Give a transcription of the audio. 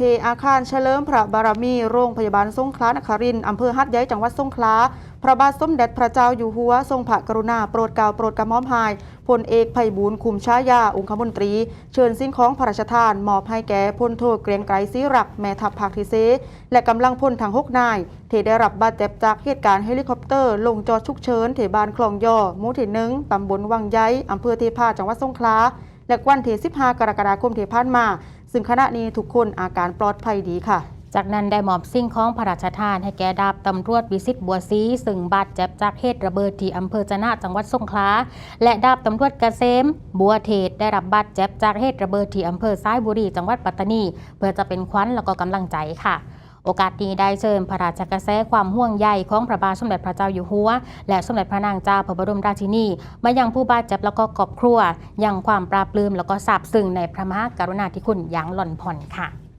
ที่อาคารเฉลิมพระบารมี โรงพยาบาลสงขลานครินทร์อำเภอหัดใหญ่จังหวัดสงขลา พระบาทสมเด็จพระเจ้าอยู่หัวทรงพระกรุณาโปรดเกล้าโปรดกระหม่อมหายพลเอกไพบูลคุมชายา องคมนตรี เชิญสิ่งของพระราชทาน มอบให้แก่พลโทเกรียงไกรศรีรัก แม่ทัพภาคที่เซและกำลังพลทั้งหกนายที่ได้รับบาดเจ็บจากเหตุการณ์เฮลิคอปเตอร์ ลงจอดฉุกเฉินที่บ้านคลองย่อหมู่ที่หนึ่งตำบลวังไยอำเภอเทพาจังหวัดสงขลาและวันที่15กรกฎาคมที่ผ่านมา ซึ่งขณะนี้ทุกคนอาการปลอดภัยดีค่ะ จากนั้นได้มอบสิ่งของพระราชทานให้แก่ดาบตำรวจวิสิตบัวซีซึ่งบาดเจ็บจากเหตุระเบิดที่อำเภอจะนะจังหวัดสงขลาและดาบตำรวจเกษมบัวเทศได้รับบาดเจ็บจากเหตุระเบิดที่อำเภอซ้ายบุรีจังหวัดปัตตานี เพื่อจะเป็นขวัญแล้วก็กำลังใจค่ะ โอกาสนี้ได้เชิญพระราชกระแสความห่วงใยของพระบาทสมเด็จพระเจ้าอยู่หัว และสมเด็จพระนางเจ้าพระบรมราชินีมายังผู้บาดเจ็บแล้วก็ครอบครัวยังความปราบปลื้มแล้วก็ซาบซึ้งในพระมหากรุณาธิคุณอย่างหล่อนผ่อนค่ะ